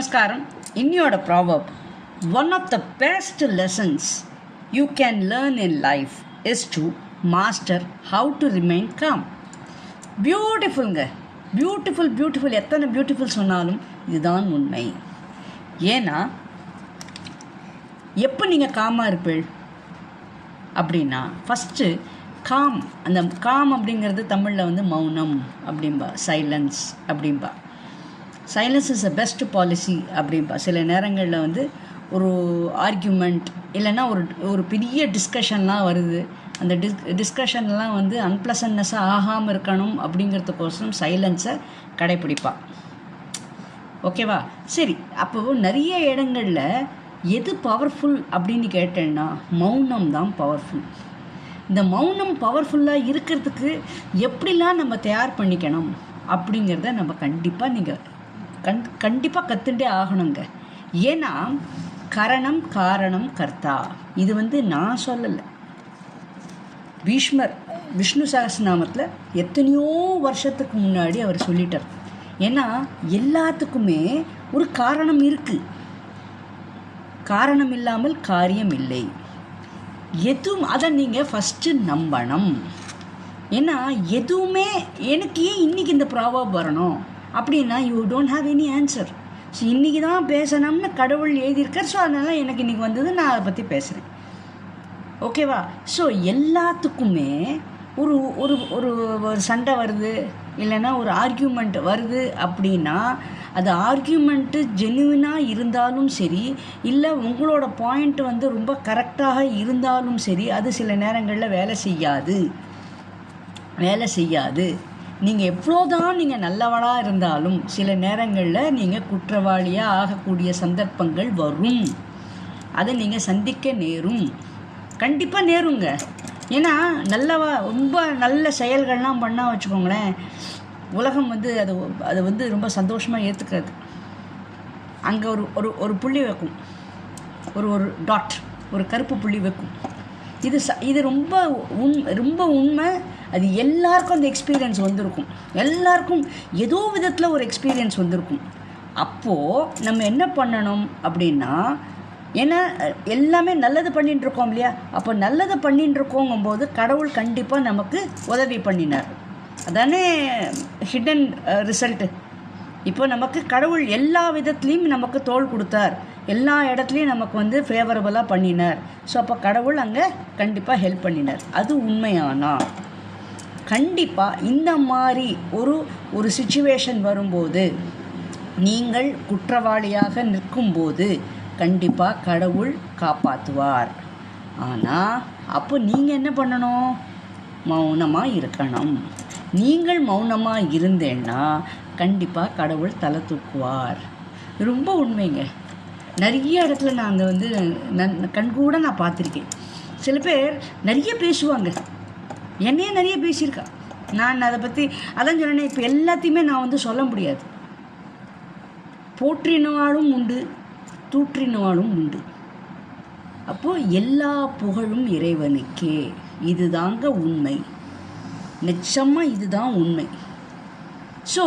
நமஸ்காரம். இன்னியோட proverb one of the best lessons you can learn in life is to master how to remain calm பியூட்டிஃபுல்ங்க beautiful beautiful எத்தனை beautiful சொன்னாலும் இதுதான் உண்மை. ஏன்னா எப்போ நீங்கள் காமாக இருப்பீள்? அப்படின்னா ஃபஸ்ட்டு காம் அந்த காம் அப்படிங்கிறது தமிழில் வந்து மௌனம் அப்படிம்பா சைலன்ஸ் அப்படிம்பா. Silence is a best policy அப்படிம்பா. சில நேரங்களில் வந்து ஒரு ஆர்கியூமெண்ட் இல்லைன்னா ஒரு ஒரு பெரிய டிஸ்கஷன்லாம் வருது. அந்த டிஸ் டிஸ்கஷன்லாம் வந்து அன்பிளசன்னஸாக ஆகாமல் இருக்கணும் அப்படிங்கிறதுக்கோசரம் சைலன்ஸை கடைப்பிடிப்பா. ஓகேவா? சரி அப்போ நிறைய இடங்களில் எது பவர்ஃபுல் அப்படின்னு கேட்டேன்னா மௌனம் தான் பவர்ஃபுல் இந்த மௌனம் பவர்ஃபுல்லாக இருக்கிறதுக்கு எப்படிலாம் நம்ம தயார் பண்ணிக்கணும் அப்படிங்கிறத நம்ம கண்டிப்பாக நீங்கள் கண் கண்டிப்பாக கற்றுண்டே ஆகணுங்க. ஏன்னா கரணம் காரணம் கர்த்தா. இது வந்து நான் சொல்லலை. பீஷ்மர் விஷ்ணு சகஸ்ரநாமத்தில் எத்தனையோ வருஷத்துக்கு முன்னாடி அவர் சொல்லிட்டார். ஏன்னா எல்லாத்துக்குமே ஒரு காரணம் இருக்குது காரணம் இல்லாமல் காரியம் இல்லை. எதுவும் அதை நீங்கள் ஃபஸ்ட்டு நம்பணும். ஏன்னா எதுவுமே எனக்கு ஏன் இன்றைக்கி இந்த ப்ராவப் வரணும்? அப்படின்னா you don't have any answer so இன்றைக்கி தான் பேசணும்னு கடவுள் எழுதியிருக்கார். ஸோ அதனால் எனக்கு இன்றைக்கி வந்தது நான் அதை பற்றி பேசுகிறேன் ஓகேவா ஸோ எல்லாத்துக்குமே ஒரு ஒரு ஒரு ஒரு சண்டை வருது. இல்லைன்னா ஒரு ஆர்கியூமெண்ட் வருது அப்படின்னா அது ஆர்கியூமெண்ட்டு ஜெனுவினாக இருந்தாலும் சரி இல்லை உங்களோட பாயிண்ட் வந்து ரொம்ப கரெக்டாக இருந்தாலும் சரி அது சில நேரங்களில் வேலை செய்யாது. வேலை செய்யாது. நீங்கள் எவ்வளோதான் நீங்கள் நல்லவளாக இருந்தாலும் சில நேரங்களில் நீங்கள் குற்றவாளியாக ஆகக்கூடிய சந்தர்ப்பங்கள் வரும். அதை நீங்கள் சந்திக்க நேரும். கண்டிப்பாக நேருங்க. ஏன்னா நல்லவா ரொம்ப நல்ல செயல்கள்லாம் பண்ணால் வச்சுக்கோங்களேன் உலகம் வந்து அது அது வந்து ரொம்ப சந்தோஷமாக ஏற்றுக்காது அங்கே ஒரு ஒரு ஒரு புள்ளி வைக்கும். ஒரு ஒரு டாட் ஒரு கருப்பு புள்ளி வைக்கும். இது ச இது ரொம்ப உண் ரொம்ப உண்மை. அது எல்லாருக்கும் அந்த எக்ஸ்பீரியன்ஸ் வந்திருக்கும். எல்லாருக்கும் ஏதோ விதத்தில் ஒரு எக்ஸ்பீரியன்ஸ் வந்திருக்கும். அப்போது நம்ம என்ன பண்ணணும் அப்படின்னா ஏன்னா எல்லாமே நல்லது பண்ணிட்டு இருக்கோம் இல்லையா? அப்போ நல்லது பண்ணிட்டு இருக்கோங்கும்போது கடவுள் கண்டிப்பாக நமக்கு உதவி பண்ணினார். அதானே ஹிடன் ரிசல்ட்டு இப்போ நமக்கு கடவுள் எல்லா விதத்துலேயும் நமக்கு தோல் கொடுத்தார். எல்லா இடத்துலையும் நமக்கு வந்து ஃபேவரபுளாக பண்ணினார். ஸோ அப்போ கடவுள் அங்கே கண்டிப்பாக ஹெல்ப் பண்ணினார். அது உண்மையானா? கண்டிப்பாக இந்த மாதிரி ஒரு ஒரு சுச்சுவேஷன் வரும்போது நீங்கள் குற்றவாளியாக நிற்கும்போது கண்டிப்பாக கடவுள் காப்பாற்றுவார் ஆனால் அப்போ நீங்கள் என்ன பண்ணணும்? மௌனமாக இருக்கணும். நீங்கள் மௌனமாக இருந்தேன்னா கண்டிப்பாக கடவுள் தலை தூக்குவார். ரொம்ப உண்மைங்க. நிறைய இடத்துல நான் அந்த வந்து நன் கண்கூட நான் பார்த்துருக்கேன். சில பேர் நிறைய பேசுவாங்க. என்னையே நிறைய பேசியிருக்கா. நான் அதை பற்றி அதான் சொன்னேன் இப்போ எல்லாத்தையுமே நான் வந்து சொல்ல முடியாது. போற்றினவாளும் உண்டு தூற்றினவாளும் உண்டு. அப்போது எல்லா புகழும் இறைவனுக்கே. இதுதாங்க உண்மை. நிச்சயமாக இதுதான் உண்மை. ஸோ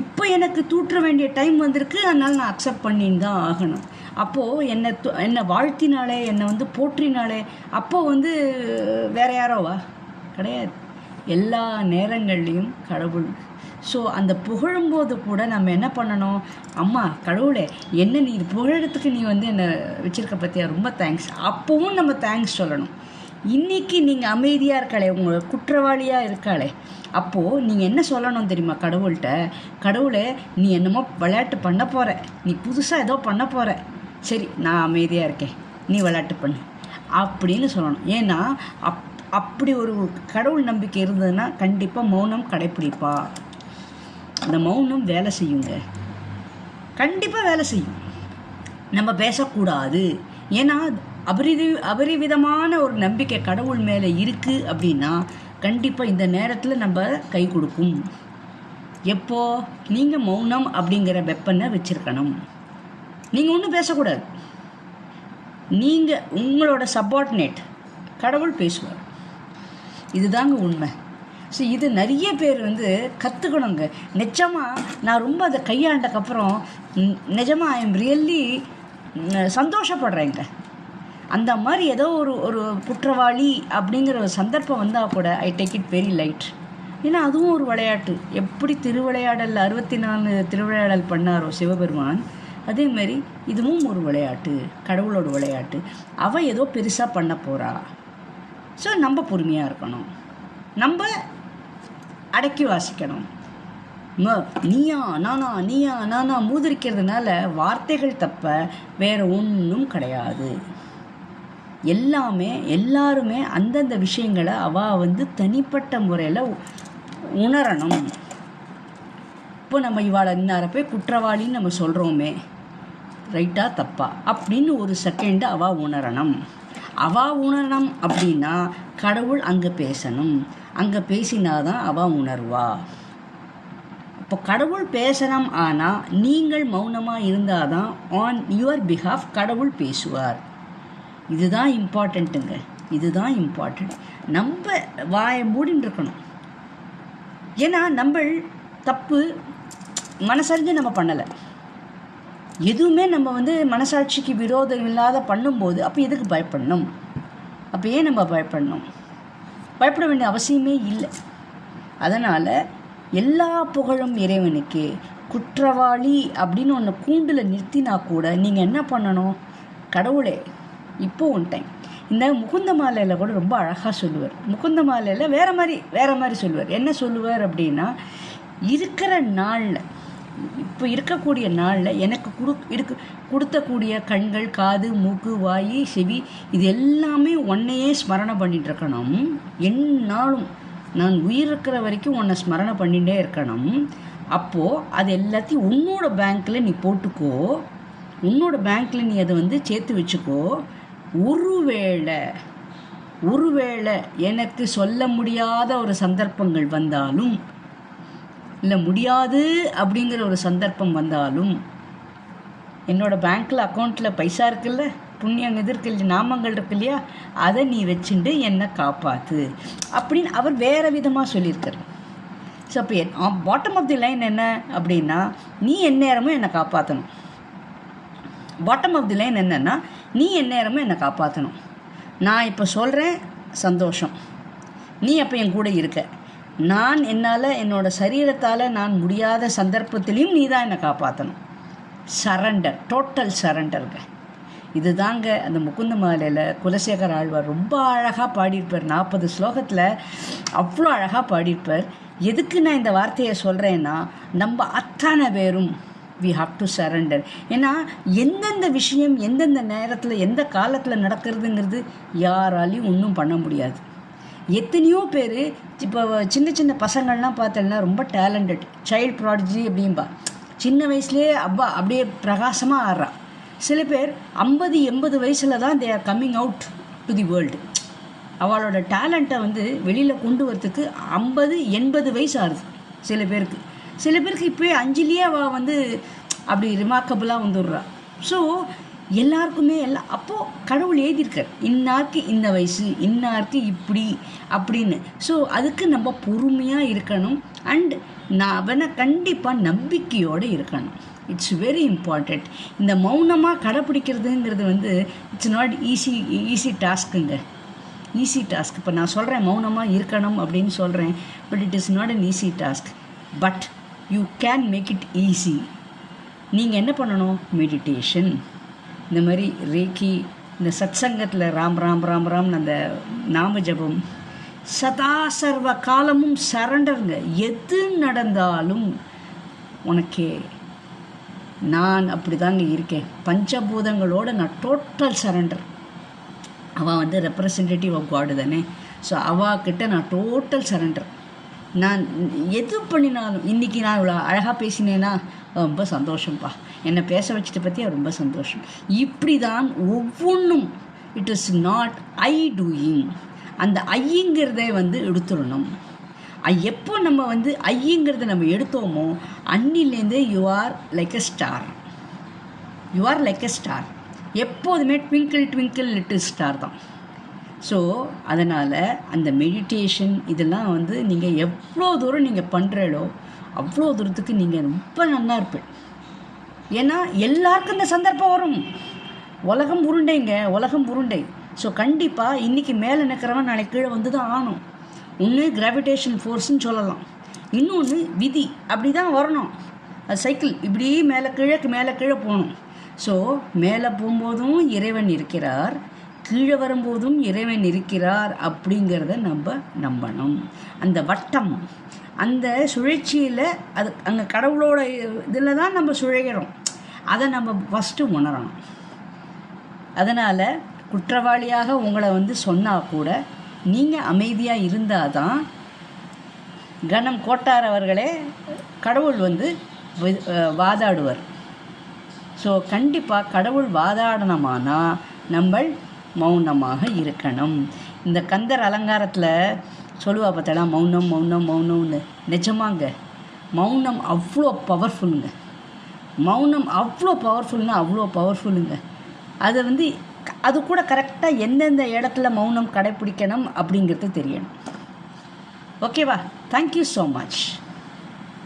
இப்போ எனக்கு தூற்ற வேண்டிய டைம் வந்திருக்கு அதனால் நான் அக்செப்ட் பண்ணின்னு தான் ஆகணும். அப்போது என்னை என்னை வாழ்த்தினாலே என்னை வந்து போற்றினாலே அப்போது வந்து வேற யாரோவா? கிடையாது. எல்லா நேரங்கள்லேயும் கடவுள். ஸோ அந்த புகழும்போது கூட நம்ம என்ன பண்ணணும்? அம்மா கடவுளே என்ன நீ புகழறதுக்கு நீ வந்து என்னை வச்சிருக்க பற்றியா ரொம்ப தேங்க்ஸ் அப்போவும் நம்ம தேங்க்ஸ் சொல்லணும். இன்றைக்கி நீங்கள் அமைதியாக இருக்காளே உங்களை குற்றவாளியாக இருக்காளே அப்போது நீங்கள் என்ன சொல்லணும் தெரியுமா கடவுள்கிட்ட? கடவுளே நீ என்னமோ விளையாட்டு பண்ண போகிற நீ புதுசாக ஏதோ பண்ண போகிற சரி நான் அமைதியாக இருக்கேன். நீ விளையாட்டு பண்ணு. அப்படின்னு சொல்லணும். ஏன்னா அப் அப்படி ஒரு கடவுள் நம்பிக்கை இருந்ததுன்னா கண்டிப்பாக மௌனம் கடைப்பிடிப்பா. அந்த மௌனம் வேலை செய்யுங்க. கண்டிப்பாக வேலை செய்யும். நம்ம பேசக்கூடாது. ஏன்னா அபரிதி அபரிவிதமான ஒரு நம்பிக்கை கடவுள் மேலே இருக்குது அப்படின்னா கண்டிப்பாக இந்த நேரத்தில் நம்ம கை கொடுக்கும். எப்போ? நீங்கள் மௌனம் அப்படிங்கிற வெப்பனை வச்சுருக்கணும். நீங்கள் ஒன்றும் பேசக்கூடாது. நீங்கள் உங்களோட சப்பார்டினேட் கடவுள் பேசுவார். இதுதாங்க உண்மை. ஸோ இது நிறைய பேர் வந்து கற்றுக்கணுங்க நிஜமாக நான் ரொம்ப அதை கையாண்டக்கப்புறம் நிஜமாக ஐ எம் ரியல்லி சந்தோஷப்படுறேங்க. அந்த மாதிரி ஏதோ ஒரு ஒரு குற்றவாளி அப்படிங்கிற ஒரு சந்தர்ப்பம் வந்தால் கூட I take it very light ஏன்னா அதுவும் ஒரு விளையாட்டு. எப்படி திருவிளையாடல் அறுபத்தி நாலு திருவிளையாடல் பண்ணாரோ சிவபெருமான் அதே மாதிரி இதுவும் ஒரு விளையாட்டு கடவுளோட விளையாட்டு. அவள் ஏதோ பெருசாக பண்ண போகிறா ஸோ நம்ம பொறுமையாக இருக்கணும். நம்ம அடக்கி வாசிக்கணும். ம நீயா நானா நீயா நானா மூதிரிக்கிறதுனால வார்த்தைகள் தப்ப வேற ஒன்றும் கிடையாது. எல்லாமே எல்லாருமே அந்தந்த விஷயங்களை அவ வந்து தனிப்பட்ட முறையில் உணரணும். இப்போ நம்ம இவாளை இன்னார போய் குற்றவாளின்னு நம்ம சொல்கிறோமே ரைட்டா தப்பா அப்படின்னு ஒரு செகண்டு அவள் உணரணும். அவள் உணரணும் அப்படின்னா கடவுள் அங்கே பேசணும். அங்கே பேசினாதான் அவள் உணர்வா. இப்போ கடவுள் பேசணும் ஆனால் நீங்கள் மௌனமாக இருந்தால் தான் ஆன் யுவர் பிஹாஃப் கடவுள் பேசுவார். இதுதான் இம்பார்ட்டண்ட்டுங்க இதுதான் இம்பார்ட்டண்ட் நம்ம வாயை மூடின்னு இருக்கணும். ஏன்னா நம்ம தப்பு மனசறிஞ்சு நம்ம பண்ணலை. எதுவுமே நம்ம வந்து மனசாட்சிக்கு விரோதம் இல்லாத பண்ணும்போது அப்போ எதுக்கு பயப்படணும்? அப்போ ஏன் நம்ம பயப்படணும். பயப்பட வேண்டிய அவசியமே இல்லை. அதனால் எல்லா புகழும் இறைவனுக்கு. குற்றவாளி அப்படின்னு ஒன்று கூண்டில் நிறுத்தினா கூட நீங்கள் என்ன பண்ணணும்? கடவுளே இப்போ ஒன் டைம் இந்த முகுந்த மாலையில் கூட ரொம்ப அழகாக சொல்லுவார். முகுந்த மாலையில் வேறு மாதிரி வேறு மாதிரி சொல்லுவார். என்ன சொல்லுவார் அப்படின்னா இருக்கிற நாளில் இப்போ இருக்கக்கூடிய நாளில் எனக்கு கொடு இருக்கு கொடுத்தக்கூடிய கண்கள் காது மூக்கு வாய் செவி இது எல்லாமே உன்னையே ஸ்மரணை பண்ணிட்டு இருக்கணும் எந்நாளும் நான் உயிர் இருக்கிற வரைக்கும் உன்னை ஸ்மரணை பண்ணிகிட்டே இருக்கணும். அப்போது அது எல்லாத்தையும் உன்னோட பேங்க்கில் நீ போட்டுக்கோ. உன்னோட பேங்க்கில் நீ அதை வந்து சேர்த்து வச்சுக்கோ. ஒருவேளை ஒருவேளை எனக்கு சொல்ல முடியாத ஒரு சந்தர்ப்பங்கள் வந்தாலும் இல்லை முடியாது அப்படிங்கிற ஒரு சந்தர்ப்பம் வந்தாலும் என்னோட பேங்க்கில் அக்கௌண்ட்டில் பைசா இருக்குல்ல புண்ணியம் இது இருக்கு இல்லையா நாமங்கள் இருக்கு இல்லையா அதை நீ வச்சுட்டு என்னை காப்பாற்று அப்படின்னு அவர் வேறு விதமாக சொல்லியிருக்கார். ஸோ அப்போ என் பாட்டம் ஆஃப் தி லைன் என்ன அப்படின்னா நீ எந்நேரமும் என்னை காப்பாற்றணும் பாட்டம் ஆஃப் தி லைன் என்னென்னா நீ எந்நேரமும் என்னை காப்பாற்றணும் நான் இப்போ சொல்கிறேன் சந்தோஷம். நீ அப்போ என் கூட இருக்க. நான் என்னால் என்னோட சரீரத்தால் நான் முடியாத சந்தர்ப்பத்திலையும் நீ தான் என்னை காப்பாற்றணும் சரண்டர் டோட்டல் சரண்டருங்க இதுதாங்க அந்த முகுந்த மாலையில் குலசேகர் ஆழ்வார் ரொம்ப அழகாக பாடியிருப்பார். நாற்பது ஸ்லோகத்தில் அவ்வளோ அழகாக பாடியிருப்பார். எதுக்கு நான் இந்த வார்த்தையை சொல்கிறேன்னா நம்ம அத்தனை பேரும் வி ஹாவ் டு சரண்டர் ஏன்னா எந்தெந்த விஷயம் எந்தெந்த நேரத்தில் எந்த காலத்தில் நடக்கிறதுங்கிறது யாராலையும் ஒன்றும் பண்ண முடியாது. எத்தனையோ பேர் இப்போ சின்ன சின்ன பசங்கள்லாம் பார்த்தோன்னா ரொம்ப டேலண்டட் சைல்ட் ப்ராடஜி அப்படின்பா சின்ன வயசுலேயே அப்பா அப்படியே பிரகாசமாக ஆடுறான் சில பேர் ஐம்பது எண்பது வயசில் தான் they are coming out to the world அவளோட டேலண்ட்டை வந்து வெளியில் கொண்டு வரத்துக்கு ஐம்பது எண்பது வயசு ஆகுது சில பேருக்கு. சில பேருக்கு இப்போயே அஞ்சிலேயே அவள் வந்து அப்படி ரிமார்க்கபுளாக வந்துடுறா. ஸோ எல்லாருக்குமே எல்லாம் அப்போது கடவுள் எழுதியிருக்கார் இன்னாருக்கு இந்த வயசு இன்னாருக்கு இப்படி அப்படின்னு. ஸோ அதுக்கு நம்ம பொறுமையாக இருக்கணும் அண்ட் நான் அவனை கண்டிப்பாக நம்பிக்கையோடு இருக்கணும். இட்ஸ் வெரி இம்பார்ட்டண்ட் இந்த மௌனமாக கடைப்பிடிக்கிறதுங்கிறது வந்து இட்ஸ் நாட் ஈஸி ஈஸி டாஸ்க்குங்க ஈஸி டாஸ்க் இப்போ நான் சொல்கிறேன் மௌனமாக இருக்கணும் அப்படின்னு சொல்கிறேன் but it is not an easy task but you can make it easy நீங்கள் என்ன பண்ணணும்? மெடிடேஷன் இந்த மாதிரி ரேக்கி இந்த சத் சங்கத்தில் ராம் ராம் ராம் ராம் அந்த நாம ஜபம் சதா சர்வ காலமும் சரண்டருங்க. எது நடந்தாலும் உனக்கே நான் அப்படி தாங்க இருக்கேன். பஞ்சபூதங்களோட நான் டோட்டல் சரண்டர் அவள் வந்து ரெப்ரசன்டேட்டிவ் ஆஃப் காடு தானே. ஸோ அவாக்கிட்ட நான் டோட்டல் சரண்டர் நான் எது பண்ணினாலும் இன்றைக்கி நான் இவ்வளோ அழகாக பேசினேன்னா ரொம்ப சந்தோஷம்ப்பா என்னை பேச வச்சுட்டு பற்றி ரொம்ப சந்தோஷம். இப்படி தான் ஒவ்வொன்றும் it is not I doing அந்த ஐங்கிறதை வந்து எடுத்துடணும். எப்போ நம்ம வந்து ஐங்கிறத நம்ம எடுத்தோமோ அன்னிலேருந்தே you are like a star you are like a star எப்போதுமே ட்விங்கிள் ட்விங்கிள் லிட்டில் ஸ்டார் தான். ஸோ அதனால் அந்த மெடிடேஷன் இதெல்லாம் வந்து நீங்கள் எவ்வளோ தூரம் நீங்கள் பண்ணுறீங்களோ அவ்வளோ தூரத்துக்கு நீங்கள் ரொம்ப நல்லா இருப்பேன் ஏன்னா எல்லாருக்கும் இந்த சந்தர்ப்பம் வரும். உலகம் உருண்டைங்க உலகம் உருண்டை. ஸோ கண்டிப்பாக இன்றைக்கி மேலே நிற்கிறவன் நாளைக்கு கீழே வந்து தான் ஆகணும் ஒன்று கிராவிடேஷன் ஃபோர்ஸ்ன்னு சொல்லலாம். இன்னொன்று விதி. அப்படி தான் வரணும். அது சைக்கிள் இப்படி மேலே கீழே மேலே கீழே போகணும். ஸோ மேலே போகும்போதும் இறைவன் இருக்கிறார். கீழே வரும்போதும் இறைவன் இருக்கிறார் அப்படிங்கிறத நம்ம நம்பணும். அந்த வட்டம் அந்த சுழற்சியில் அது அங்கே கடவுளோட இதில் தான் நம்ம சுழகிறோம். அதை நம்ம ஃபஸ்ட்டு உணரணும். அதனால் குற்றவாளியாக உங்களை வந்து சொன்னால் கூட நீங்கள் அமைதியாக இருந்தால் தான் கணம் கோட்டார் அவர்களே கடவுள் வந்து வாதாடுவர். ஸோ கண்டிப்பாக கடவுள் வாதாடனமானா நம்ம மௌனமாக இருக்கணும். இந்த கந்தர் அலங்காரத்தில் சொல்லுவா பார்த்தடா மௌனம் மௌனம் மௌனம்னு. நிஜமாங்க. மௌனம் அவ்வளோ பவர்ஃபுல்லுங்க மௌனம் அவ்வளோ பவர்ஃபுல்னா அவ்வளோ பவர்ஃபுல்லுங்க அதை வந்து அது கூட கரெக்டாக எந்தெந்த இடத்துல மௌனம் கடைப்பிடிக்கணும் அப்படிங்கிறது தெரியணும். ஓகேவா தேங்க்யூ ஸோ மச்